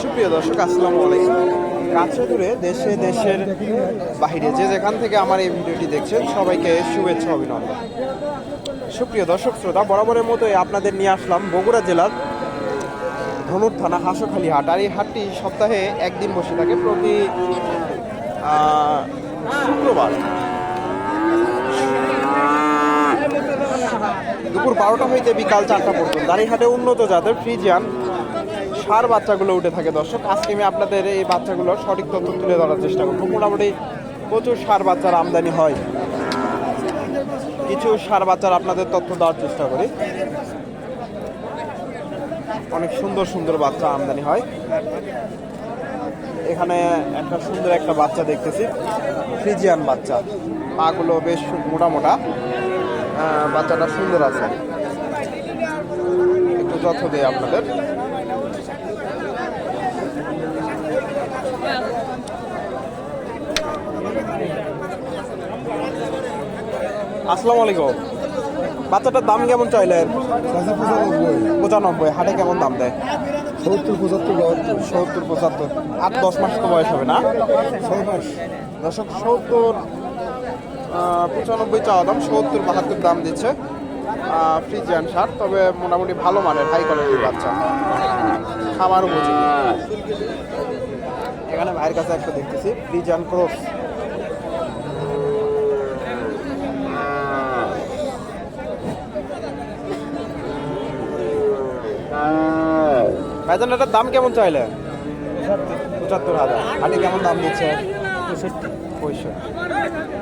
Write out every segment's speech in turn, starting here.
সুপ্রিয় দর্শক, আসসালামু আলাইকুম। কাছে দূরে দেশে দেশের বাহিরে যে যেখান থেকে আমার এই ভিডিওটি দেখছেন, সবাইকে শুভেচ্ছা অভিনন্দন। সুপ্রিয় দর্শক, শ্রোতা, বরাবরের মতোই আপনাদের নিয়ে আসলাম বগুড়া জেলার ধনুর থানা হাঁসখালি হাট। আর এই হাটটি সপ্তাহে একদিন বসে থাকে প্রতি শুক্রবার। দুপুর বারোটা হইতে বিকাল চারটা পর্যন্ত। এই হাটে উন্নত জাতের ফ্রিজিয়ান সার বাচ্চাগুলো উঠে থাকে, দর্শক। আজকে আমি আপনাদের এই বাচ্চাগুলোর সঠিক তথ্য তুলে ধরার চেষ্টা করব। মোটামুটি প্রচুর সার বাচ্চার আমদানি হয়। কিছু সার বাচ্চার আপনাদের তথ্য দেওয়ার চেষ্টা করি। অনেক সুন্দর সুন্দর বাচ্চা আমদানি হয়। এখানে একটা সুন্দর একটা বাচ্চা দেখতেছি। ফ্রিজিয়ান বাচ্চা। পাগুলো বেশ মোটা মোটা বাচ্চাটা সুন্দর আছে। একটু তথ্য দেয় আপনাদের। আসসালামু আলাইকুম। বাচ্চাটার দাম কেমন চাইলেন পঁচানব্বই। হাটে কেমন দাম দেয়? সত্তর পঁচাত্তর সত্তর পঁচাত্তর। আট দশ মাস তো বয়স হবে না? ছয় মাস। দশক সত্তর পঁচানব্বই চাওয়া দাম সত্তর বাহাত্তর দাম দিচ্ছে ফ্রিজিয়ান সার তবে মোটামুটি ভালো মানের হাই কোয়ালিটির বাচ্চা। খামার উপযোগী। এখানে ভাইয়ের কাছে একটা দেখতেছি ফ্রিজিয়ান ক্রস ভাইজান, এটার দাম কেমন চাইলে? পঁচাত্তর হাজার। হাটে কেমন দাম দিচ্ছে? পঁয়ষট্টি।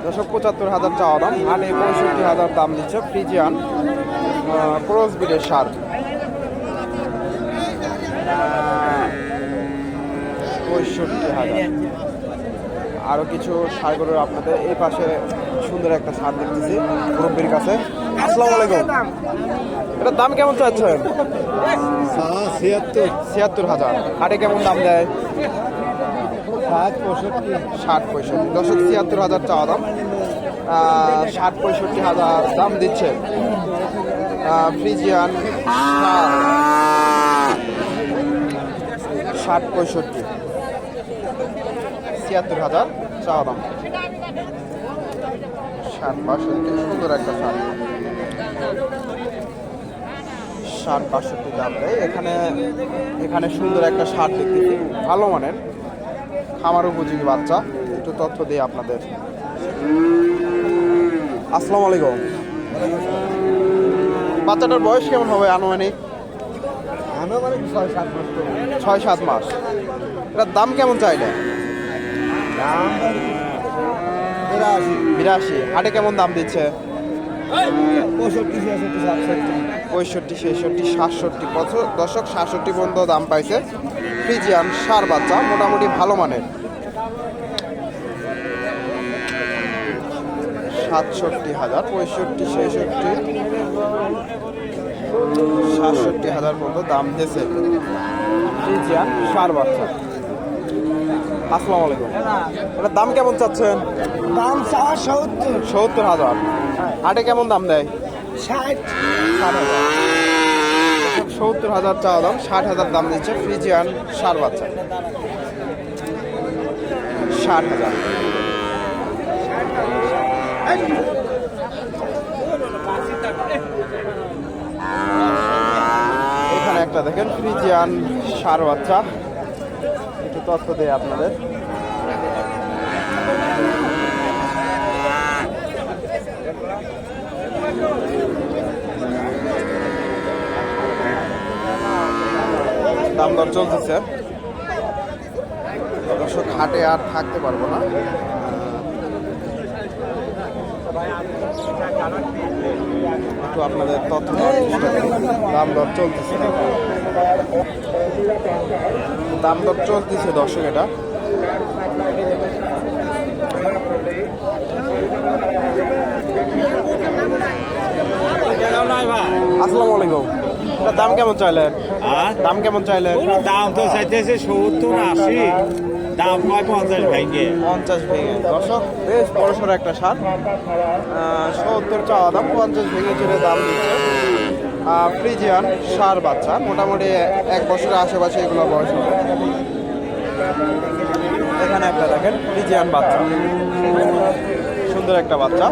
দশক পঁচাত্তর হাজার চাওয়া দাম। হাটে পঁয়ষট্টি হাজার দাম দিচ্ছে ফ্রিজিয়ান ক্রস বিডের সার। পঁয়ষট্টি হাজার। আরও কিছু সারগুলোর আপনাদের এই পাশে সুন্দর একটা সার দেখতেছি। মুরব্বীর কাছে। আসসালামু আলাইকুম। এটার দাম কেমন চাচ্ছেন? ছিয়াত্তর। ছিয়াত্তর হাজার। হাটে কেমন দাম দেয় সাত পঁয়ষট্টি। ষাট পঁয়ষট্টি। দশক ছিয়াত্তর হাজার চাওয়া দাম। ষাট পঁয়ষট্টি হাজার দাম দিচ্ছে। ফ্রিজিয়ান ষাট পঁয়ষট্টি। ছিয়াত্তর হাজার চাওয়া দাম। ষাট বাষট্টি সুন্দর একটা ষাট ষাট বাষট্টি দাম দেয়। এখানে এখানে সুন্দর একটা ষাট দেখতেছি। ভালো মানের। খামার উপযোগী বাচ্চা। একটু তথ্য দিই আপনাদের। আসসালামু আলাইকুম। বাচ্চাটার বয়স কেমন হবে আনুমানিক? ছয় সাত মাস ছয় সাত মাস। এটার দাম কেমন চাইলে? দাম বিরাশি। বিরাশি। হাটে কেমন দাম দিচ্ছে? পঁয়ষট্টি ছেষট্টি সাতষট্টি। বছর দশক সাতষট্টি পর্যন্ত দাম পাইছে। ফ্রিজিয়ান সার বাচ্চা মোটামুটি ভালো মানের। সাতষট্টি হাজার পঁয়ষট্টি ছেষট্টি সাতষট্টি হাজার পর্যন্ত দাম দিয়েছে ফ্রিজিয়ান সার বাচ্চা। আসসালামু আলাইকুম। এটার দাম কেমন চাচ্ছেন? দাম সত্তর। সত্তর হাজার। হাটে কেমন দাম দেয়? ষাট। সত্তর হাজার চাওয়া দাম ষাট হাজার দাম দিচ্ছে ফ্রিজিয়ান সার বাচ্চা। ষাট হাজার। এখানে একটা দেখেন ফ্রিজিয়ান সার বাচ্চা। একটু তথ্য দেয় আপনাদের। দাম দর চলতেছে। দর্শক, হাটে আর থাকতে পারব না। একটু আপনাদের তথ্য দাম দর চলতেছে। দাম দর চলতেছে দর্শক, এটা। আসসালামু আলাইকুম। দাম কেমন চাইলেন? আর দাম কেমন চাইলেন? দাম তো চাইতেছে সত্তর আশি। দাম হয় পঞ্চাশ ভেঙে পঞ্চাশ ভেঙে দশক বেশ বড় একটা সার। সত্তর চাওয়া দাম পঞ্চাশ ভেঙে চলে দাম দিচ্ছে। ফ্রিজিয়ান সার বাচ্চা। মোটামুটি এক বছরের আশেপাশে এগুলো বয়স হবে। এখানে একটা দেখেন ফ্রিজিয়ান বাচ্চা। সুন্দর একটা বাচ্চা।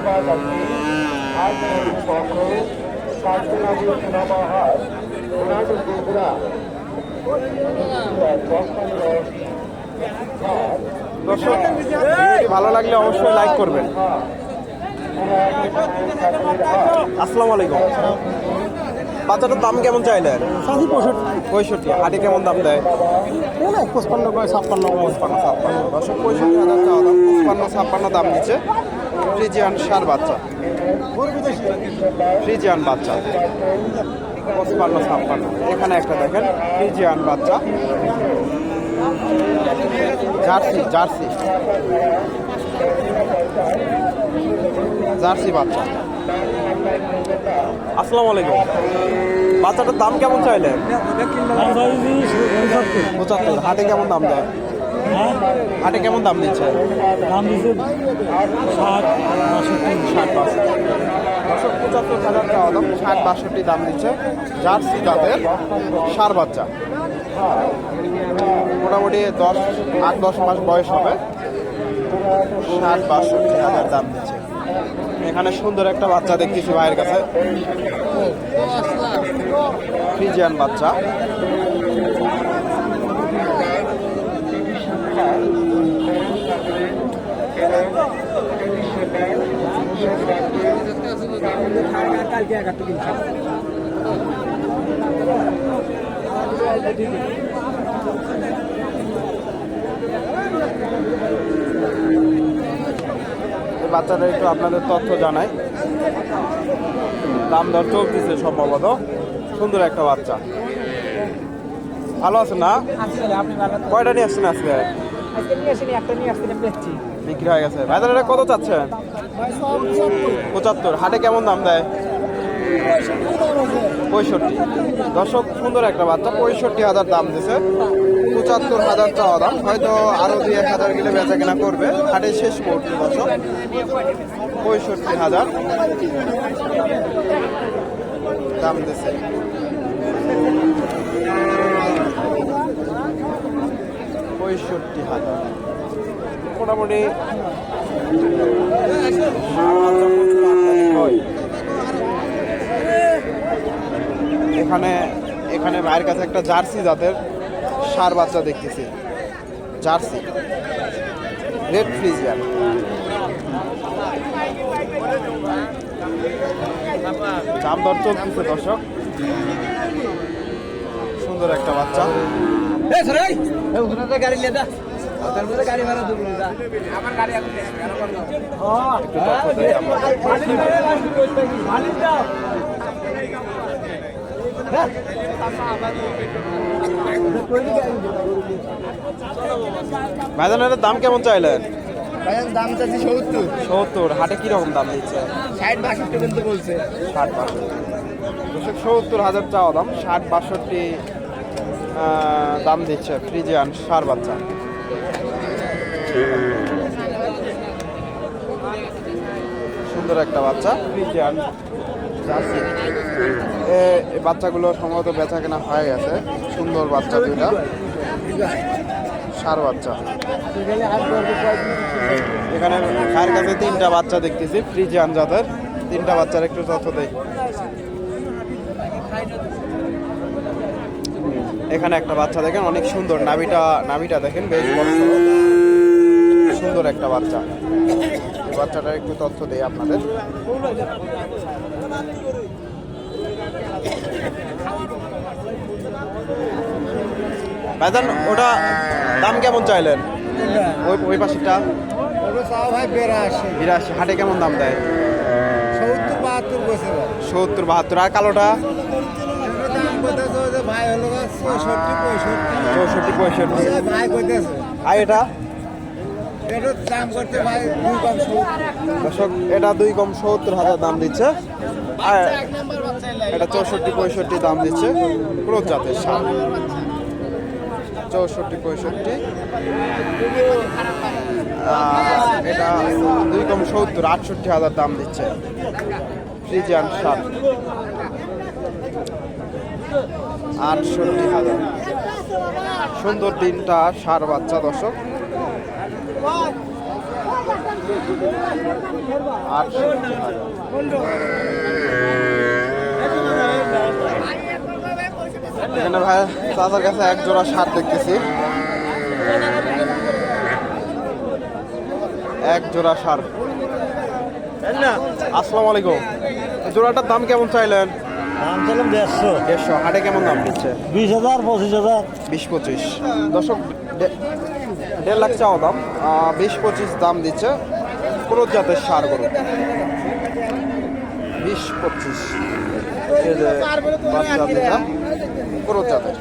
দর্শক ভালো লাগলে অবশ্যই লাইক করবেন। আসসালামু আলাইকুম। বাচ্চাটার দাম কেমন চাইলেন? সাথী পঁয়ষট্টি। পঁয়ষট্টি। হাটে কেমন দাম দেয়? পঁচপান্ন করে ছাপ্পান্ন পঁচপান্ন ছাপ্পান্ন। দশক পঁয়ষট্টি হাজার চাওয়া দাম পঁচপান্ন ছাপ্পান্ন দাম দিচ্ছে। ফ্রিজিয়ান সার বাচ্চা। ফ্রিজিয়ান বাচ্চা। পঁচপান্ন ছাপ্পান্ন। এখানে একটা দেখেন ফ্রিজিয়ান বাচ্চা। Jersey jersey. জার্সি বাচ্চা। আসসালামু আলাইকুম। বাচ্চাটার দাম কেমন চাইলে পঁচাত্তর। হাটে কেমন দাম দেয়? হাটে কেমন দাম দিচ্ছে? দাম দিচ্ছে ষাট ষাট বাষট্টি। দশক পঁচাত্তর হাজার টাকা দাম ষাট বাষট্টি দাম দিচ্ছে জার্সি জাতের সার বাচ্চা। মোটামুটি দশ আট দশ মাস বয়স হবে। ষাট বাষট্টি হাজার দাম দিচ্ছে। এখানে সুন্দর একটা বাচ্চা দেখতেছি ভাইয়ের কাছে। ফ্রিজিয়ান বাচ্চা। কালকে দিন এই একটু আপনাদের তথ্য জানাই। দাম দর চলতেছে সম্ভবত। সুন্দর একটা বাচ্চা। ভালো আছে না কয়টা নিয়ে আসছেন আজকে? আজকে নিয়ে আসেনি একটা নিয়ে আসছি বেচছি বিক্রি হয়ে গেছে। ভাইদার এটা কত চাচ্ছেন? পঁচাত্তর। হাটে কেমন দাম দেয়? পঁয়ষট্টি। দর্শক, সুন্দর একটা বাচ্চা, পঁয়ষট্টি হাজার দাম দিছে। পঁচাত্তর হাজার চাওয়া দাম, হয়তো আরও দুই এক হাজার কিলো বেচা কেনা করবে। হাটে শেষ মুহূর্তে দর্শক, পঁয়ষট্টি হাজার দাম দিছে। পঁয়ষট্টি হাজার। মোটামুটি। এখানে এখানে ভাইয়ের কাছে একটা জার্সি জাতের সার বাচ্চা দেখতেছি। জার্সি। রেড ফ্রিজিয়ান দাম দর চলতেছে, দর্শক। সুন্দর একটা বাচ্চা। গাড়ি ভাইজানের দাম কেমন চাইলেন? ভাইজান দাম চাচ্ছি সত্তর। সত্তর। হাটে কীরকম দাম দিচ্ছে? ষাট বাষট্টি কিন্তু বলছে। ষাট বাষট্টি। দুশো সত্তর হাজার চাওয়া দাম ষাট বাষট্টি দাম দিচ্ছে ফ্রিজিয়ান সার বাচ্চা। সুন্দর একটা বাচ্চা। ফ্রিজিয়ান এই বাচ্চাগুলো সম্ভবত বেচা কেনা হয়ে গেছে। সুন্দর বাচ্চা দুইটা। সার বাচ্চা। এখানে ভাইয়ের কাছে তিনটা বাচ্চা দেখতেছি? ফ্রিজিয়ান জাতের। তিনটা বাচ্চার একটু তথ্য দেই। এখানে একটা বাচ্চা দেখেন অনেক সুন্দর। নাভিটা নাভিটা দেখেন বেশ বড় সুন্দর একটা বাচ্চা। বাচ্চাটার একটু তথ্য দেই আপনাদের। ভাইজান ওটা দাম কেমন চাইলেন? ওই ওই বেড়াশি বিরাশি। হাটে কেমন দাম দেয়? সত্তর বাহাত্তর আর কালোটা? ভাই হলো চৌষট্টি পঁয়ষট্টি। আর এটা? দর্শক এটা দুই কম সত্তর হাজার দাম দিচ্ছে। আর এটা চৌষট্টি পঁয়ষট্টি দাম দিচ্ছে ক্রোধ জাতের সার। চৌষট্টি পঁয়ষট্টি। এটা দুই কম সত্তর আটষট্টি হাজার দাম দিচ্ছে। ফ্রিজিয়ান সার। আটষট্টি হাজার। সুন্দর তিনটা সার বাচ্চা দর্শক। আটষট্টি হাজার। ভাই, চাচার কাছে এক জোড়া সার দেখতেছি। এক জোড়া সার। আসসালামু আলাইকুম। জোড়াটার দাম কেমন চাইলেন? দাম চালাম দেড়শো। দেড়শো। হাটে কেমন দাম দিচ্ছে? বিশ হাজার পঁচিশ হাজার। বিশ পঁচিশ। দর্শক দেড় লাখ চাওয়া দাম। বিশ পঁচিশ দাম দিচ্ছে। কোনো জাতের সার গরু। বিশ পঁচিশ। বাচ্চা জাতের।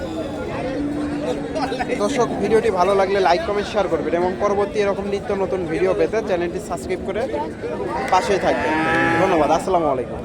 দর্শক ভিডিওটি ভালো লাগলে লাইক কমেন্ট শেয়ার করবেন এবং পরবর্তী এরকম নিত্য নতুন ভিডিও পেতে চ্যানেলটি সাবস্ক্রাইব করে পাশেই থাকবেন। ধন্যবাদ। আসসালামু আলাইকুম।